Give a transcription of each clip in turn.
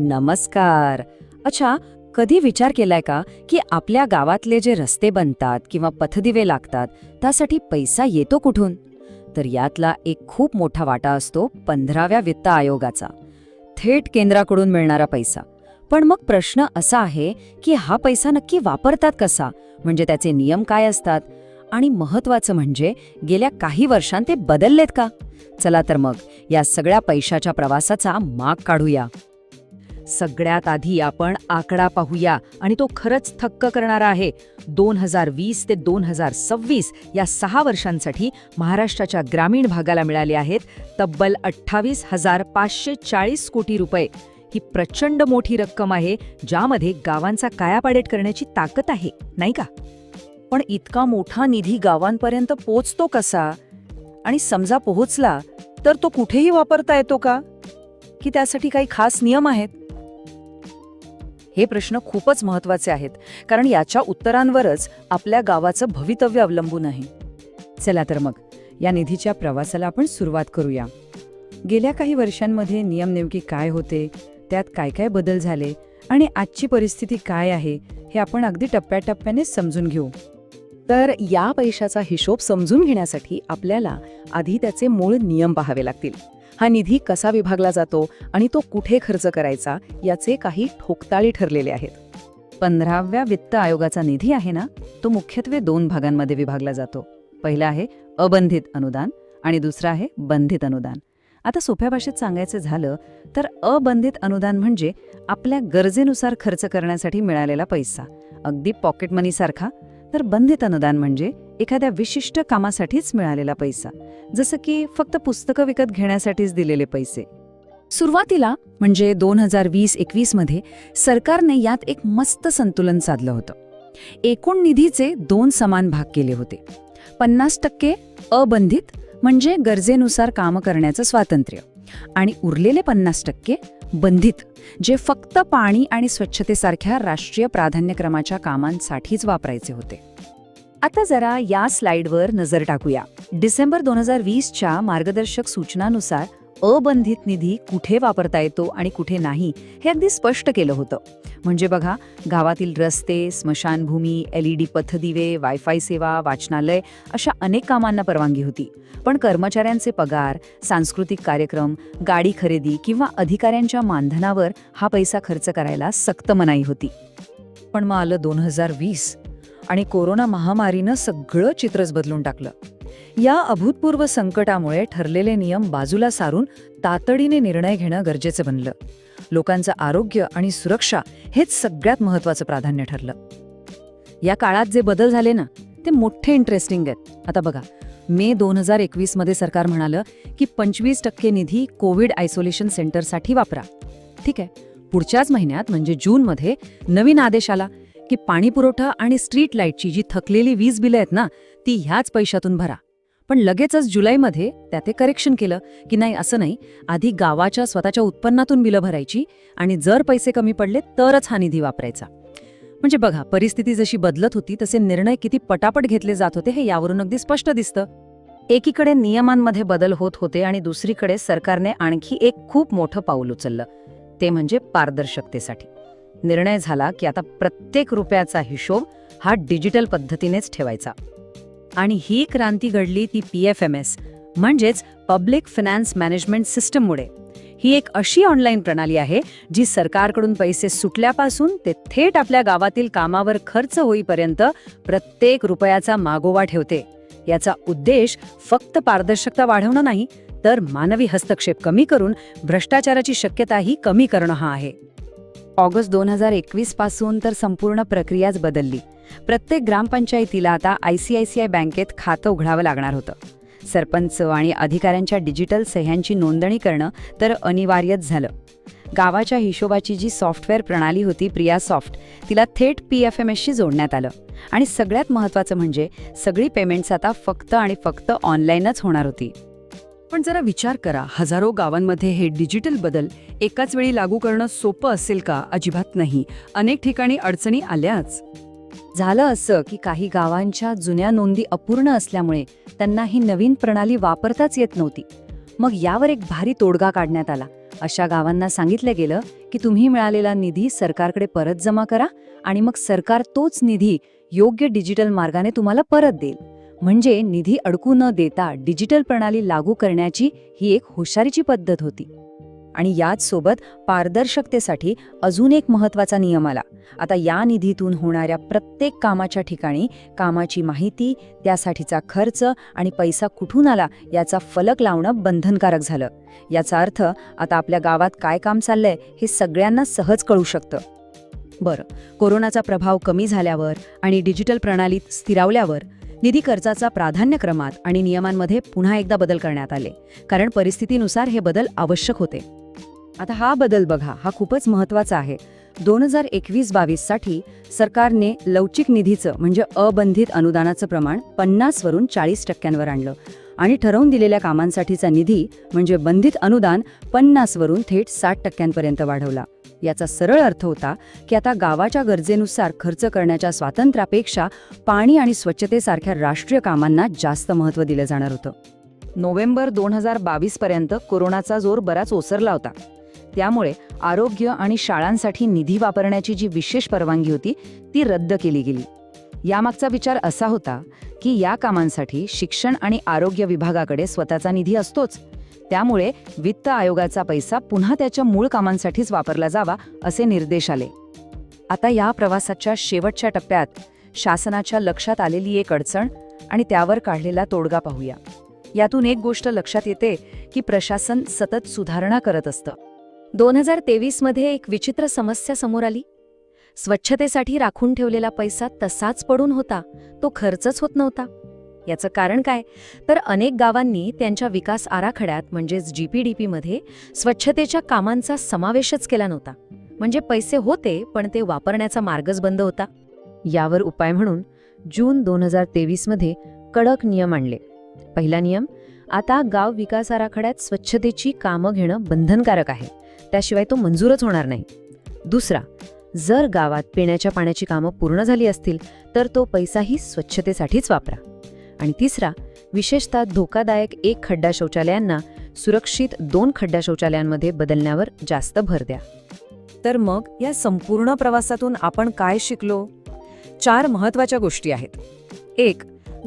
नमस्कार. अच्छा कधी विचार केलाय का की आपल्या गावातले जे रस्ते बनतात किंवा पथदिवे लागतात त्यासाठी पैसा येतो कुठून? तर यातला एक खूप मोठा वाटा असतो पंधराव्या वित्त आयोगाचा. थेट केंद्राकडून मिळणारा पैसा. पण मग प्रश्न असा आहे की हा पैसा नक्की वापरतात कसा? म्हणजे त्याचे नियम काय असतात? आणि महत्वाचं म्हणजे गेल्या काही वर्षांत ते बदललेत का? चला तर मग या सगळ्या पैशाच्या प्रवासाचा माग काढूया. सगळ्यात आधी आपण आकडा पाहूया आणि तो खरंच थक्क करणारा आहे. दोन हजार वीस ते दोन हजार सव्वीस या सहा वर्षांसाठी महाराष्ट्राच्या ग्रामीण भागाला मिळाले आहेत तब्बल अठ्ठावीस हजार पाचशे चाळीस कोटी रुपये. ही प्रचंड मोठी रक्कम आहे ज्यामध्ये गावांचा कायापाडेट करण्याची ताकद आहे नाही का? पण इतका मोठा निधी गावांपर्यंत पोचतो कसा? आणि समजा पोहोचला तर तो कुठेही वापरता येतो का? की त्यासाठी काही खास नियम आहेत? हे प्रश्न खूपच महत्त्वाचे आहेत कारण याच्या उत्तरांवरच आपल्या गावाचं भवितव्य अवलंबून आहे चला तर मग या निधीच्या प्रवासाला आपण सुरुवात करूया. गेल्या काही वर्षांमध्ये नियम नेमकी काय होते त्यात काय काय बदल झाले आणि आजची परिस्थिती काय आहे हे आपण अगदी टप्प्याटप्प्याने समजून घेऊ. तर या पैशाचा हिशोब समजून घेण्यासाठी आपल्याला आधी त्याचे मूळ नियम पाहावे लागतील. हा निधी कसा विभागला जातो आणि तो कुठे खर्च करायचा याचे काही ठोकताळी ठरलेले आहेत. पंधराव्या वित्त आयोगाचा निधी आहे ना तो मुख्यत्वे दोन भागांमध्ये विभागला जातो. पहिला आहे अबंधित अनुदान आणि दुसरा आहे बंधित अनुदान. आता सोप्या भाषेत सांगायचं झालं तर अबंधित अनुदान म्हणजे आपल्या गरजेनुसार खर्च करण्यासाठी मिळालेला पैसा. अगदी पॉकेट मनीसारखा तर बंधित अनुदान म्हणजे एखाद्या विशिष्ट कामासाठीच मिळालेला पैसा जसं की फक्त पुस्तकं विकत घेण्यासाठीच दिलेले पैसे. सुरुवातीला म्हणजे दोन हजार वीस एकवीसमध्ये सरकारने यात एक मस्त संतुलन साधलं होतं. एकूण निधीचे दोन समान भाग केले होते. पन्नास टक्के अबंधित म्हणजे गरजेनुसार काम करण्याचं स्वातंत्र्य आणि उरलेले पन्नास टक्के बंधित जे फक्त पाणी आणि स्वच्छतेसारख्या राष्ट्रीय प्राधान्यक्रमाच्या कामांसाठीच वापरायचे होते. आता जरा या स्लाइडवर नजर टाकूया. डिसेंबर दोन हजार वीसच्या मार्गदर्शक सूचनानुसार अबंधित निधी कुठे वापरता येतो आणि कुठे नाही हे अगदी स्पष्ट केलं होतं. म्हणजे बघा गावातील रस्ते स्मशानभूमी एल ई डी पथदिवे वायफाय सेवा वाचनालय अशा अनेक कामांना परवानगी होती. पण कर्मचाऱ्यांचे पगार सांस्कृतिक कार्यक्रम गाडी खरेदी किंवा अधिकाऱ्यांच्या मानधनावर हा पैसा खर्च करायला सक्त मनाई होती. पण मग आलं दोन हजार वीस आणि कोरोना महामारीनं सगळं चित्रच बदलून टाकलं. या अभूतपूर्व संकटामुळे ठरलेले नियम बाजूला सारून तातडीने निर्णय घेणं गरजेचं बनलं. लोकांचं आरोग्य आणि सुरक्षा हेच सगळ्यात महत्वाचं प्राधान्य ठरलं. या काळात जे बदल झाले ना ते मोठे इंटरेस्टिंग आहेत. आता बघा मे दोन हजार एकवीसमध्ये सरकार म्हणालं की पंचवीस टक्के निधी कोविड आयसोलेशन सेंटरसाठी वापरा. ठीक आहे पुढच्याच महिन्यात म्हणजे जूनमध्ये नवीन आदेश आला की पाणी पुरवठा आणि स्ट्रीट लाईटची जी थकलेली वीज बिलं आहेत ना ती ह्याच पैशातून भरा. पण लगेचच जुलैमध्ये त्या ते करेक्शन केलं की नाही असं नाही. आधी गावाच्या स्वतःच्या उत्पन्नातून बिलं भरायची आणि जर पैसे कमी पडले तरच हा निधी वापरायचा. म्हणजे बघा परिस्थिती जशी बदलत होती तसे निर्णय किती पटापट घेतले जात होते हे यावरून अगदी स्पष्ट दिसतं. एकीकडे नियमांमध्ये बदल होत होते आणि दुसरीकडे सरकारने आणखी एक खूप मोठं पाऊल उचललं. ते म्हणजे पारदर्शकतेसाठी. निर्णय झाला की आता प्रत्येक रुपयाचा हिशोब हा डिजिटल पद्धतीनेच ठेवायचा. आणि ही क्रांती घडली ती पी एफ एम एस म्हणजेच पब्लिक फायनान्स मॅनेजमेंट सिस्टममुळे. ही एक अशी ऑनलाईन प्रणाली आहे जी सरकारकडून पैसे सुटल्यापासून ते थेट आपल्या गावातील कामावर खर्च होईपर्यंत प्रत्येक रुपयाचा मागोवा ठेवते. याचा उद्देश फक्त पारदर्शकता वाढवणं नाही तर मानवी हस्तक्षेप कमी करून भ्रष्टाचाराची शक्यताही कमी करणं हा आहे. ऑगस्ट दोन हजार एकवीसपासून तर संपूर्ण प्रक्रियाच बदलली. प्रत्येक ग्रामपंचायतीला आता I C I C I बँकेत खातं उघडावं लागणार होतं. सरपंच आणि अधिकाऱ्यांच्या डिजिटल सह्यांची नोंदणी करणं तर अनिवार्यच झालं. गावाच्या हिशोबाची जी सॉफ्टवेअर प्रणाली होती प्रिया सॉफ्ट तिला थेट पी एफ एम एसशी जोडण्यात आलं. आणि सगळ्यात महत्त्वाचं म्हणजे सगळी पेमेंट्स आता फक्त आणि फक्त ऑनलाईनच होणार होती. पण जरा विचार करा हजारो गावांमध्ये हे डिजिटल बदल एकाच वेळी लागू करणं सोपं असेल का? अजिबात नाही. अनेक ठिकाणी अडचणी आल्याच. झालं असं की काही गावांच्या जुन्या नोंदी अपूर्ण असल्यामुळे त्यांना ही नवीन प्रणाली वापरताच येत नव्हती. मग यावर एक भारी तोडगा काढण्यात आला. अशा गावांना सांगितलं गेलं की तुम्ही मिळालेला निधी सरकारकडे परत जमा करा आणि मग सरकार तोच निधी योग्य डिजिटल मार्गाने तुम्हाला परत देईल. म्हणजे निधी अडकू न देता डिजिटल प्रणाली लागू करण्याची ही एक हुशारीची पद्धत होती. आणि याच सोबत पारदर्शकतेसाठी अजून एक महत्त्वाचा नियम आला. आता या निधीतून होणाऱ्या प्रत्येक कामाच्या ठिकाणी कामाची माहिती त्यासाठीचा खर्च आणि पैसा कुठून आला याचा फलक लावणं बंधनकारक झालं. याचा अर्थ आता आपल्या गावात काय काम चाललंय हे सगळ्यांना सहज कळू शकतं. बरं कोरोनाचा प्रभाव कमी झाल्यावर आणि डिजिटल प्रणालीत स्थिरावल्यावर निधी खर्चाचा प्राधान्यक्रमात आणि नियमांमध्ये पुन्हा एकदा बदल करण्यात आले. कारण परिस्थितीनुसार हे बदल आवश्यक होते. आता हा बदल बघा हा खूपच महत्त्वाचा आहे. दोन हजार एकवीस बावीससाठी सरकारने लवचिक निधीचं म्हणजे अबंधित अनुदानाचं प्रमाण पन्नासवरून चाळीस टक्क्यांवर आणलं. आणि ठरवून दिलेल्या कामांसाठीचा निधी म्हणजे बंधित अनुदान पन्नासवरून थेट साठ टक्क्यांपर्यंत वाढवला. याचा सरळ अर्थ होता की आता गावाच्या गरजेनुसार खर्च करण्याच्या स्वातंत्र्यापेक्षा पाणी आणि स्वच्छतेसारख्या राष्ट्रीय कामांना जास्त महत्त्व दिलं जाणार होतं. नोव्हेंबर दोन हजार बावीसपर्यंत कोरोनाचा जोर बराच ओसरला होता. त्यामुळे आरोग्य आणि शाळांसाठी निधी वापरण्याची जी विशेष परवानगी होती ती रद्द केली गेली. यामागचा विचार असा होता की या कामांसाठी शिक्षण आणि आरोग्य विभागाकडे स्वतःचा निधी असतोच. त्यामुळे वित्त आयोगाचा पैसा पुन्हा त्याच्या मूळ कामांसाठीच वापरला जावा असे निर्देश आले. आता या प्रवासाच्या शेवटच्या टप्प्यात शासनाच्या लक्षात आलेली एक अडचण आणि त्यावर काढलेला तोडगा पाहूया. यातून एक गोष्ट लक्षात येते की प्रशासन सतत सुधारणा करत असतं. दोन हजार तेवीसमध्ये एक विचित्र समस्या समोर आली. स्वच्छतेसाठी राखून ठेवलेला पैसा तसाच पडून होता तो खर्चच होत नव्हता. याचं कारण काय? तर अनेक गावांनी त्यांच्या विकास आराखड्यात म्हणजेच जी पी डी पीमध्ये स्वच्छतेच्या कामांचा समावेशच केला नव्हता. म्हणजे पैसे होते पण ते वापरण्याचा मार्गच बंद होता. यावर उपाय म्हणून जून दोन हजार तेवीसमध्ये कडक नियम आणले. पहिला नियम आता गाव विकास आराखड्यात स्वच्छतेची कामं घेणं बंधनकारक आहे. त्याशिवाय तो मंजूरच होणार नाही. दुसरा जर गावात पिण्याच्या पाण्याची कामं पूर्ण झाली असतील तर तो पैसाही स्वच्छतेसाठीच वापरा. आणि तिसरा विशेषतः धोकादायक एक खड्डा शौचालयांना सुरक्षित दोन खड्डा शौचालयांमध्ये बदलण्यावर जास्त भर द्या. तर मग या संपूर्ण प्रवासातून आपण काय शिकलो? चार महत्त्वाच्या गोष्टी आहेत. एक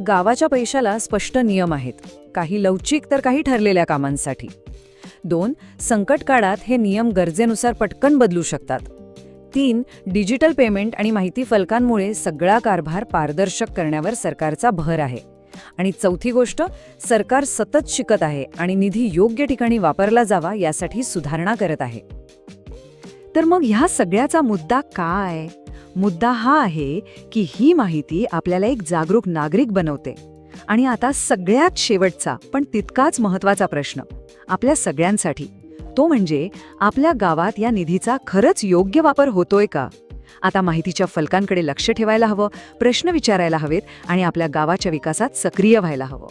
गावाच्या पैशाला स्पष्ट नियम आहेत. काही लवचिक तर काही ठरलेल्या कामांसाठी. दोन संकट काळात हे नियम गरजेनुसार पटकन बदलू शकतात. तीन डिजिटल पेमेंट आणि माहिती फलकांमुळे सगळा कारभार पारदर्शक करण्यावर सरकारचा भर आहे. आणि चौथी गोष्ट सरकार सतत शिकत आहे आणि निधी योग्य ठिकाणी वापरला जावा यासाठी सुधारणा करत आहे. तर मग ह्या सगळ्याचा मुद्दा काय? मुद्दा हा आहे की ही माहिती आपल्याला एक जागरूक नागरिक बनवते. आणि आता सगळ्यात शेवटचा पण तितकाच महत्त्वाचा प्रश्न आपल्या सगळ्यांसाठी. तो म्हणजे आपल्या गावात या निधीचा खरंच योग्य वापर होतोय का? आता माहितीच्या फलकांकडे लक्ष ठेवायला हवं प्रश्न विचारायला हवेत आणि आपल्या गावाच्या विकासात सक्रिय व्हायला हवं.